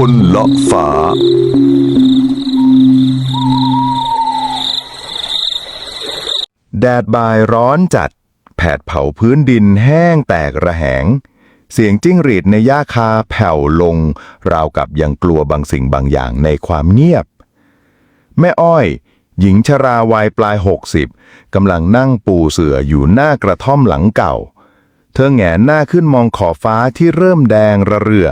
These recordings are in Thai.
คนเลาะฝา แดดบ่ายร้อนจัด แผดเผาพื้นดินแห้งแตกระแหง เสียงจิ้งหรีดในหญ้าคาแผ่วลง ราวกับยังกลัวบางสิ่งบางอย่างในความเงียบ แม่อ้อย หญิงชราวัยปลายหกสิบกำลังนั่งปูเสื่ออยู่หน้ากระท่อมหลังเก่า เธอแหงนหน้าขึ้นมองขอบฟ้าที่เริ่มแดงระเรือ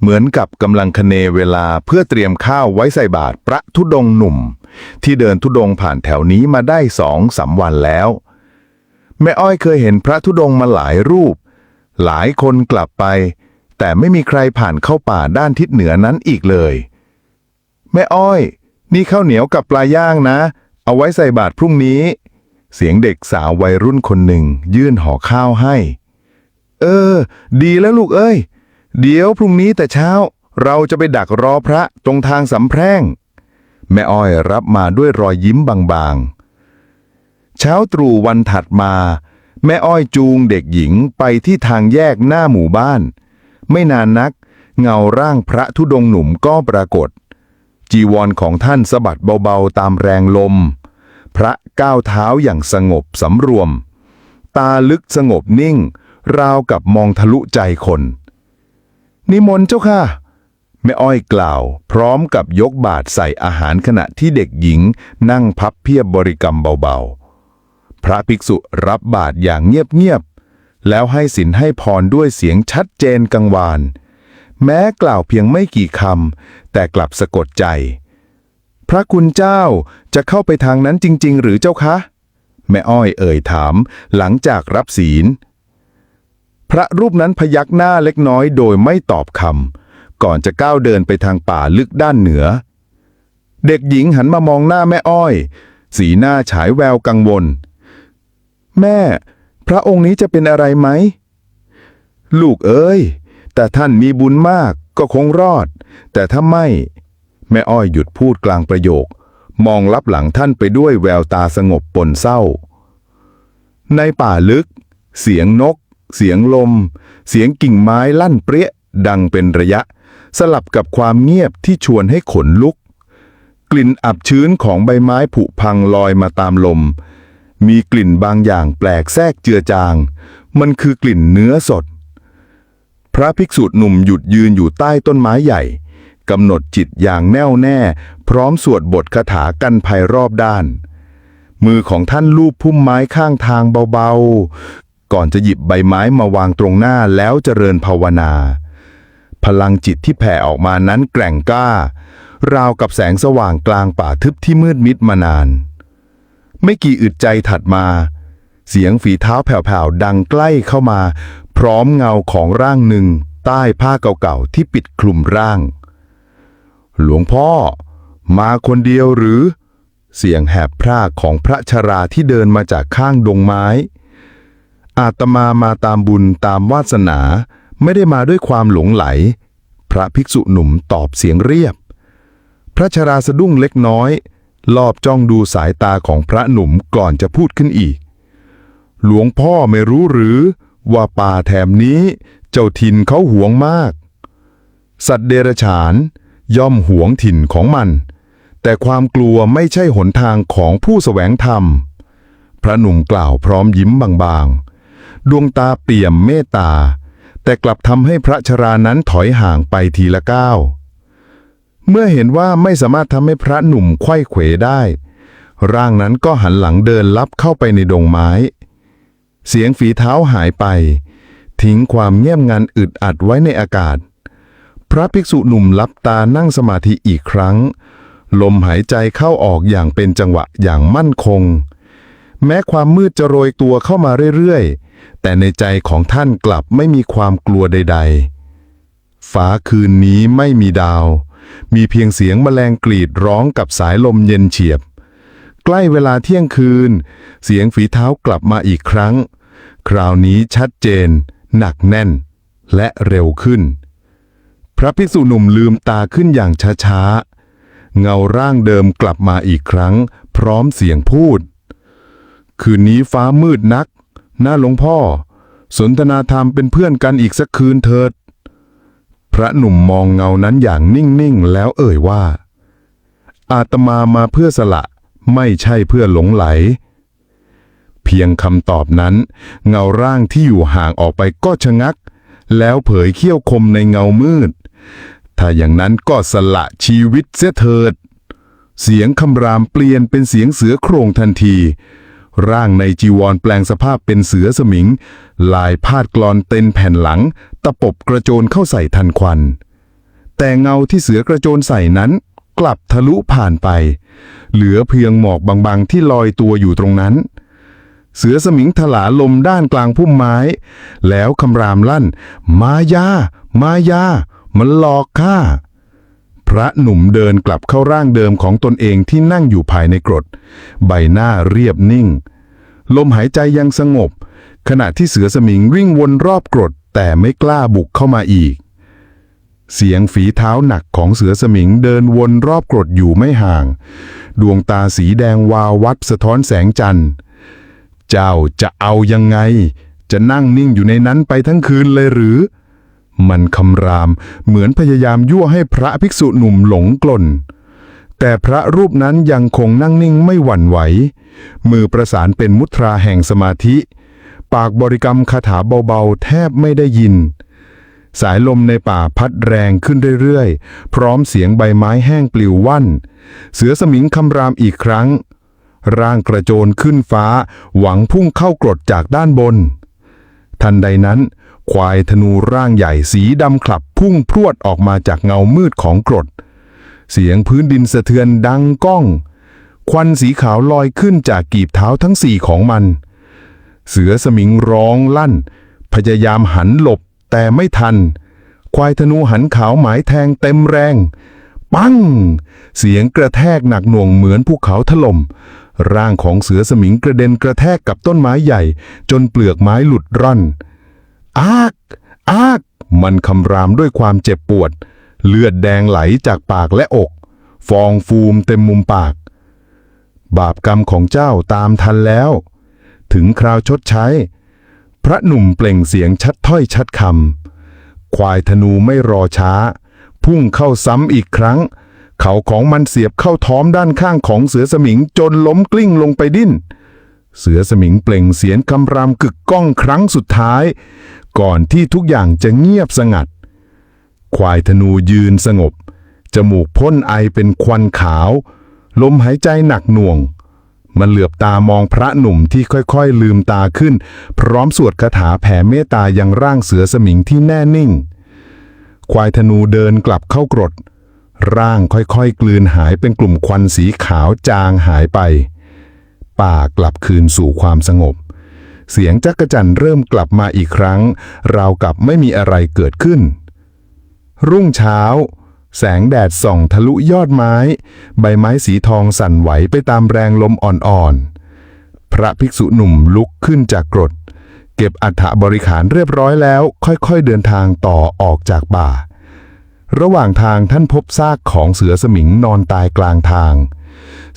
เหมือนกับกำลังคเนเวลาเพื่อเตรียมข้าวไว้ใส่บาตรพระธุดงหนุ่ม ที่เดินธุดงผ่านแถวนี้มาได้สองสามวันแล้ว แม่อ้อยเคยเห็นพระธุดงมาหลายรูป หลายคนกลับไป แต่ไม่มีใครผ่านเข้าป่าด้านทิศเหนือนั้นอีกเลย แม่อ้อย นี่ข้าวเหนียวกับปลาย่างนะ เอาไว้ใส่บาตรพรุ่งนี้ เสียงเด็กสาววัยรุ่นคนหนึ่งยื่นห่อข้าวให้ เออ ดีแล้วลูกเอ้ย เดี๋ยวพรุ่งนี้แต่เช้า เราจะไปดักรอพระตรงทางสำแพร่ง แม่อ้อยรับมาด้วยรอยยิ้มบางๆ เช้าตรู่วันถัดมา แม่อ้อยจูงเด็กหญิงไปที่ทางแยกหน้าหมู่บ้าน ไม่นานนัก เงาร่างพระธุดงค์หนุ่มก็ปรากฏ จีวรของท่านสะบัดเบาๆตามแรงลม พระก้าวเท้าอย่างสงบสำรวม ตาลึกสงบนิ่ง ราวกับมองทะลุใจคน นิมนต์เจ้าค่ะ แม่อ้อยกล่าว พร้อมกับยกบาทใส่อาหารขณะที่เด็กหญิงนั่งพับเพียบบริกรรมเบาๆ พระภิกษุรับบาทอย่างเงียบๆ แล้วให้สินให้พรด้วยเสียงชัดเจนกังวาน แม้กล่าวเพียงไม่กี่คำแต่กลับสะกดใจ พระคุณเจ้าจะเข้าไปทางนั้นจริง ๆ หรือเจ้าคะ แม่อ้อยเอ่ยถามหลังจากรับศีล พระรูปนั้นพยักหน้าเล็กน้อยโดยไม่ตอบคำก่อนจะก้าวเดินไปทางป่าลึกด้านเหนือ เด็กหญิงหันมามองหน้าแม่อ้อย สีหน้าฉายแววกังวล แม่ พระองค์นี้จะเป็นอะไรไหม ลูกเอ้ย แต่ท่านมีบุญมากก็คงรอด แต่ถ้าไม่ แม่อ้อยหยุดพูดกลางประโยค มองลับหลังท่านไปด้วยแววตาสงบปนเศร้า ในป่าลึก เสียงนก เสียงลม เสียงกิ่งไม้ลั่นเปรี้ย ดังเป็นระยะ สลับกับความเงียบที่ชวนให้ขนลุก กลิ่นอับชื้นของใบไม้ผุพังลอยมาตามลม มีกลิ่นบางอย่างแปลกแทรกเจือจาง มันคือกลิ่นเนื้อสด พระภิกษุหนุ่มหยุดยืนอยู่ใต้ต้นไม้ใหญ่กำหนดจิตอย่างแน่วแน่ พร้อมสวดบทคาถากันภัยรอบด้าน มือของท่านลูบพุ่มไม้ข้างทางเบาๆ ก่อนจะหยิบใบไม้มาวางตรงหน้าแล้วเจริญภาวนา พลังจิตที่แผ่ออกมานั้นแกร่งกล้า ราวกับแสงสว่างกลางป่าทึบที่มืดมิดมานาน ไม่กี่อึดใจถัดมา เสียงฝีเท้าแผ่วๆดังใกล้เข้ามา พร้อมเงาของร่างหนึ่ง ใต้ผ้าเก่าๆที่ปิดคลุมร่าง หลวงพ่อ มาคนเดียวหรือ เสียงแหบพรากของพระชราที่เดินมาจากข้างดงไม้ อาตมามาตามบุญตามวาสนา ไม่ได้มาด้วยความหลงไหล พระภิกษุหนุ่มตอบเสียงเรียบ พระชราสะดุ้งเล็กน้อยรอบจ้องดูสายตาของพระหนุ่มก่อนจะพูดขึ้นอีก หลวงพ่อไม่รู้หรือว่าป่าแถมนี้เจ้าถิ่นเขาหวงมาก สัตว์เดรัจฉานย่อมหวงถิ่นของมัน แต่ความกลัวไม่ใช่หนทางของผู้แสวงธรรม พระหนุ่มกล่าวพร้อมยิ้มบางๆ ดวงตาเปี่ยมเมตตา แต่กลับทำให้พระชรานั้นถอยห่างไปทีละก้าว เมื่อเห็นว่าไม่สามารถทำให้พระหนุ่มไข้เขวได้ ร่างนั้นก็หันหลังเดินลับเข้าไปในดงไม้ เสียงฝีเท้าหายไป ทิ้งความเงียบงันอึดอัดไว้ในอากาศ พระภิกษุหนุ่มลับตานั่งสมาธิอีกครั้ง ลมหายใจเข้าออกอย่างเป็นจังหวะอย่างมั่นคง แม้ความมืดจะโรยตัวเข้ามาเรื่อยๆ แต่ในใจของท่านกลับไม่มีความกลัวใด ๆ ฟ้าคืนนี้ไม่มีดาว มีเพียงเสียงแมลงกรีดร้องกับสายลมเย็นเฉียบ ใกล้เวลาเที่ยงคืน เสียงฝีเท้ากลับมาอีกครั้ง คราวนี้ชัดเจน หนักแน่น และเร็วขึ้น พระภิกษุหนุ่มลืมตาขึ้นอย่างช้าๆ เงาร่างเดิมกลับมาอีกครั้ง พร้อมเสียงพูด คืนนี้ฟ้ามืดนัก น้าหลวงพ่อ สนทนาธรรมเป็นเพื่อนกันอีกสักคืนเถิดพระระหนุ่มมองเงานั้นอย่างนิ่งๆ แล้วเอ่ยว่า อาตมามาเพื่อสละ ไม่ใช่เพื่อหลงไหล เพียงคำตอบนั้น เงาร่างที่อยู่ห่างออกไปก็ชะงัก แล้วเผยเขี้ยวคมในเงามืด ถ้าอย่างนั้นก็สละชีวิตเสียเถิดเสียงคำรามเปลี่ยนเป็นเสียงเสือโครงทันที ร่างในจีวรแปลงสภาพเป็นเสือสมิง ลายพาดกลอนเต็นแผ่นหลัง ตะปบกระโจนเข้าใส่ทันควัน แต่เงาที่เสือกระโจนใส่นั้นกลับทะลุผ่านไป เหลือเพียงหมอกบางๆ ที่ลอยตัวอยู่ตรงนั้น เสือสมิงถลาลมด้านกลางพุ่มไม้ แล้วคำรามลั่น มายา มายา มันหลอกข้า พระหนุ่มเดินกลับเข้าร่างเดิมของตนเองที่นั่งอยู่ภายในกรด ใบหน้าเรียบนิ่ง ลมหายใจยังสงบ ขณะที่เสือสมิงวิ่งวนรอบกรด แต่ไม่กล้าบุกเข้ามาอีก เสียงฝีเท้าหนักของเสือสมิงเดินวนรอบกรดอยู่ไม่ห่าง ดวงตาสีแดงวาววับสะท้อนแสงจันทร์ เจ้าจะเอายังไง จะนั่งนิ่งอยู่ในนั้นไปทั้งคืนเลยหรือ มันคำรามเหมือนพยายามยั่วให้พระภิกษุหนุ่มหลงกลนแต่พระรูปนั้นยังคงนั่งนิ่งไม่หวั่นไหว มือประสานเป็นมุตราแห่งสมาธิ ปากบริกรรมคาถาเบาๆ แทบไม่ได้ยิน สายลมในป่าพัดแรงขึ้นเรื่อยๆ พร้อมเสียงใบไม้แห้งปลิวว่นเสือสมิงคำรามอีกครั้ง ร่างกระโจนขึ้นฟ้า หวังพุ่งเข้ากรดจากด้านบน ทันใดนั้น ควายธนูร่างใหญ่สีดำขลับพุ่งพรวดออกมาจากเงามืดของกรด เสียงพื้นดินสะเทือนดังก้อง ควันสีขาวลอยขึ้นจากกีบเท้าทั้งสี่ของมัน เสือสมิงร้องลั่น พยายามหันหลบแต่ไม่ทัน ควายธนูหันขาวหมายแทงเต็มแรง ปัง เสียงกระแทกหนักหน่วงเหมือนภูเขาถล่มร่างของเสือสมิงกระเด็นกระแทกกับต้นไม้ใหญ่ จนเปลือกไม้หลุดร่อน อากอาก มันคำรามด้วยความเจ็บปวด เลือดแดงไหลจากปากและอก ฟองฟูมเต็มมุมปาก บาปกรรมของเจ้าตามทันแล้ว ถึงคราวชดใช้ พระหนุ่มเปล่งเสียงชัดถ้อยชัดคำควายธนูไม่รอช้า พุ่งเข้าซ้ำอีกครั้ง เขาของมันเสียบเข้าท้อมด้านข้างของเสือสมิงจนล้มกลิ้งลงไปดิ้นเสือสมิงเปล่งเสียงคำรามกึกก้องครั้งสุดท้าย ก่อนที่ทุกอย่างจะเงียบสงัด ควายธนูยืนสงบ จมูกพ่นไอเป็นควันขาว ลมหายใจหนักหน่วง มันเหลือบตามองพระหนุ่มที่ค่อยๆ ลืมตาขึ้น พร้อมสวดคาถาแผ่เมตตายังร่างเสือสมิงที่แน่นิ่ง ควายธนูเดินกลับเข้ากรด ร่างค่อยๆ กลืนหายเป็นกลุ่มควันสีขาวจางหายไป ป่ากลับคืนสู่ความสงบ เสียงจักรจันเริ่มกลับมาอีกครั้ง ราวกับไม่มีอะไรเกิดขึ้น รุ่งเช้า แสงแดดส่องทะลุยอดไม้ ใบไม้สีทองสั่นไหวไปตามแรงลมอ่อนๆ พระภิกษุหนุ่มลุกขึ้นจากกรด เก็บอัฐบริขารเรียบร้อยแล้ว ค่อยๆเดินทางต่อออกจากป่า ระหว่างทางท่านพบซากของเสือสมิงนอนตายกลางทาง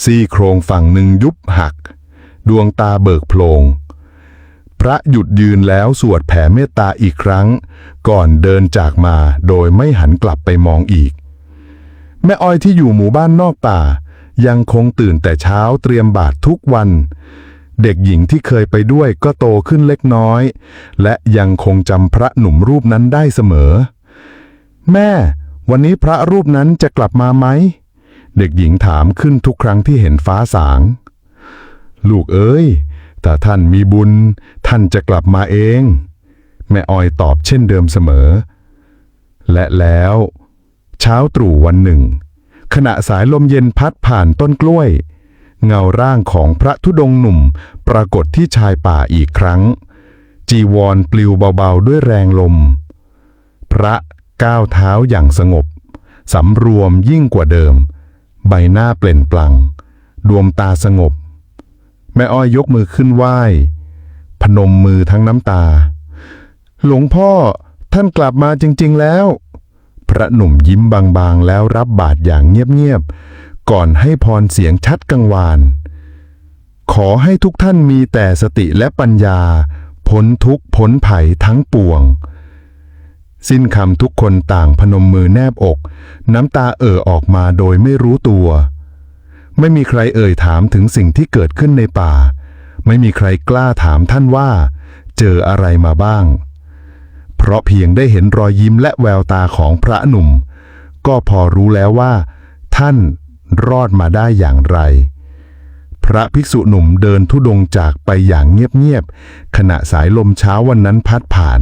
ซี่โครงฝั่งหนึ่งยุบหัก ดวงตาเบิกโพลง พระหยุดยืนแล้วสวดแผ่เมตตาอีกครั้ง ก่อนเดินจากมาโดยไม่หันกลับไปมองอีก แม่อ้อยที่อยู่หมู่บ้านนอกป่า ยังคงตื่นแต่เช้าเตรียมบาตรทุกวัน เด็กหญิงที่เคยไปด้วยก็โตขึ้นเล็กน้อย และยังคงจำพระหนุ่มรูปนั้นได้เสมอ แม่ วันนี้พระรูปนั้นจะกลับมาไหม เด็กหญิงถามขึ้นทุกครั้งที่เห็นฟ้าสาง ลูกเอ้ย ถ้าท่านมีบุญ ท่านจะกลับมาเอง แม่ออยตอบเช่นเดิมเสมอ และแล้ว เช้าตรู่วันหนึ่ง ขณะสายลมเย็นพัดผ่านต้นกล้วย เงาร่างของพระธุดงค์หนุ่มปรากฏที่ชายป่าอีกครั้ง จีวรปลิวเบาๆด้วยแรงลม พระก้าวเท้าอย่างสงบสำรวมยิ่งกว่าเดิม ใบหน้าเปล่งปลั่งดวงตาสงบ แม่อ้อยยกมือขึ้นไหว้ พนมมือทั้งน้ำตา หลวงพ่อท่านกลับมาจริง ๆแล้ว พระหนุ่มยิ้มบางๆ แล้วรับบาตรอย่างเงียบๆ ก่อนให้พรเสียงชัดกังวาน ขอให้ทุกท่านมีแต่สติและปัญญา พ้นทุกข์พ้นภัยทั้งปวง สิ้นคำทุกคนต่างพนมมือแนบอก น้ำตาเอ่อออกมาโดยไม่รู้ตัว ไม่มีใครเอ่ยถามถึงสิ่งที่เกิดขึ้นในป่า ไม่มีใครกล้าถามท่านว่า เจออะไรมาบ้าง เพราะเพียงได้เห็นรอยยิ้มและแววตาของพระหนุ่ม ก็พอรู้แล้วว่า ท่านรอดมาได้อย่างไร พระภิกษุหนุ่มเดินทุดงจากไปอย่างเงียบๆขณะสายลมเช้าวันนั้นพัดผ่าน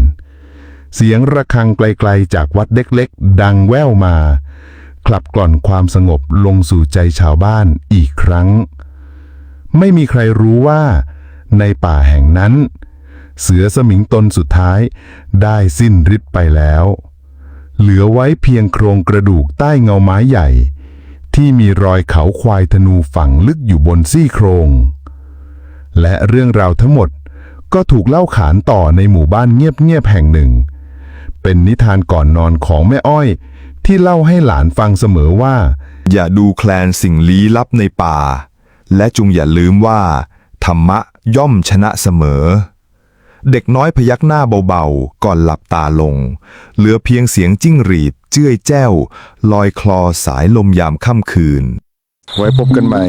เสียงระฆังไกลๆจากวัดเล็กๆ ดังแว่วมา คลับกล่อนความสงบลงสู่ใจชาวบ้านอีกครั้ง ไม่มีใครรู้ว่า ในป่าแห่งนั้น เสือสมิงตนสุดท้ายได้สิ้นฤทธิ์ไปแล้ว เหลือไว้เพียงโครงกระดูกใต้เงาไม้ใหญ่ ที่มีรอยเขาควายธนูฝังลึกอยู่บนซี่โครง และเรื่องราวทั้งหมดก็ถูกเล่าขานต่อในหมู่บ้านเงียบๆแห่งหนึ่ง เป็นนิทานก่อนนอนของแม่อ้อย ที่เล่าให้หลานฟังเสมอว่า อย่าดูแคลนสิ่งลี้ลับในป่า และจุงอย่าลืมว่า ธรรมะย่อมชนะเสมอ เด็กน้อยพยักหน้าเบาๆ ก่อนหลับตาลง เหลือเพียงเสียงจิ้งหรีด เจ้ยแจ้ว ลอยคลอสายลมยามค่ำคืน ไว้พบกันใหม่